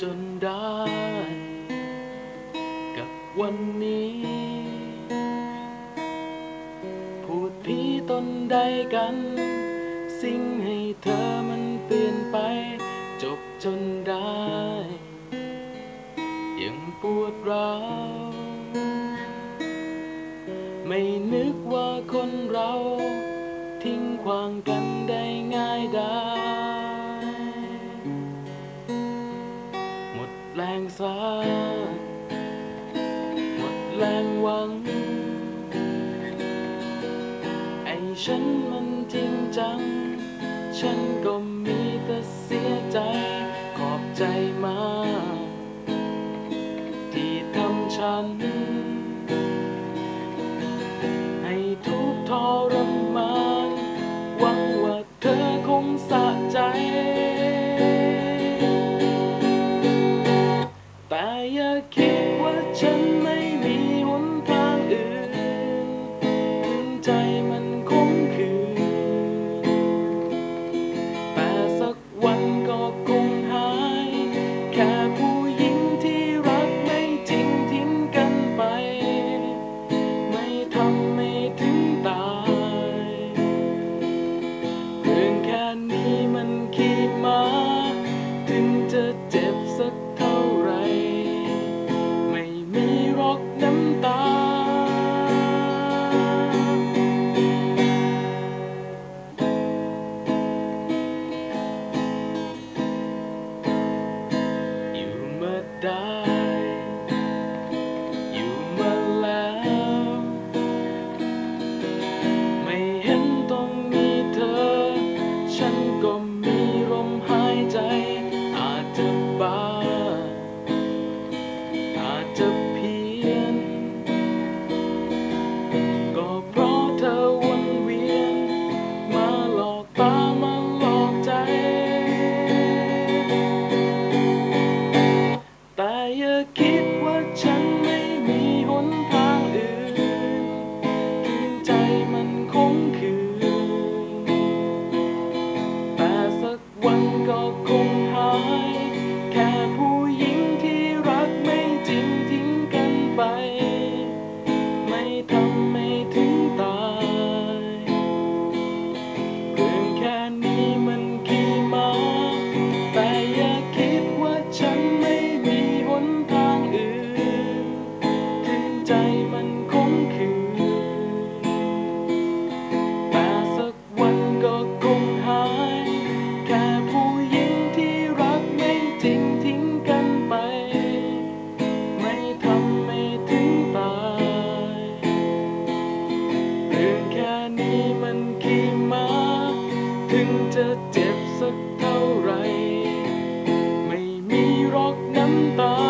จนได้ กับวันนี้ พูดพีตนใดกัน สิ่งให้เธอมันเปลี่ยนไป จบจนได้ ยังปวดร้าวไม่นึกว่าคนเรา ทิ้งความกันได้ง่ายดาย สาหมดแรงหวัง ไอ้ฉันมันจริงจัง ฉันก็มีแต่เสียใจ ขอบใจมาก ที่ทำฉัน เจ็บสักเท่าไร ไม่มีรอกน้ำตา